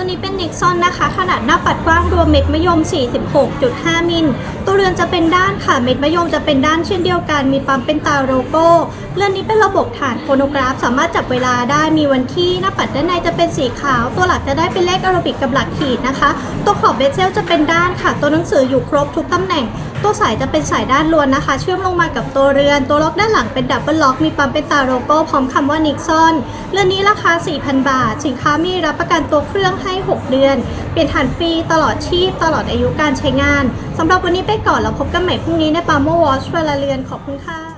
ตัวนี้เป็นนิกซอนนะคะ ขนาดหน้าปัดกว้างรวมเม็ดมะยม 46.5 มิล ตัวเรือนจะเป็นด้านค่ะ เม็ดมะยมจะเป็นด้านเช่นเดียวกัน มีปั๊มเป็นตาโลโก้ เรือนนี้เป็นระบบฐานโฟโนกราฟ สามารถจับเวลาได้ มีวันที่หน้าปัดด้านในจะเป็นสีขาว ตัวหลักจะได้เป็นเลขอารบิกกับหลักขีดนะคะ ตัวขอบเบเซลจะเป็นด้านค่ะ ตัวหนังสืออยู่ครบทุกตำแหน่ง ตัวสายจะเป็นสายด้านล้วนนะคะ เชื่อมลงมากับตัวเรือน ตัวล็อกด้านหลังเป็นดับเบิลล็อก มีปั๊มเป็นตาโลโก้พร้อมคำว่านิกซอนเรือนนี้ราคา 4,000 บาท สินค้ามีรับประกันตัวเครื่องให้ 6 เดือน เปลี่ยนถ่านฟรีตลอดชีพ ตลอดอายุการใช้งานสำหรับวันนี้ไปก่อนแล้วพบกันใหม่พรุ่งนี้ในปาโมวอชเวลาเรือนขอบคุณค่ะ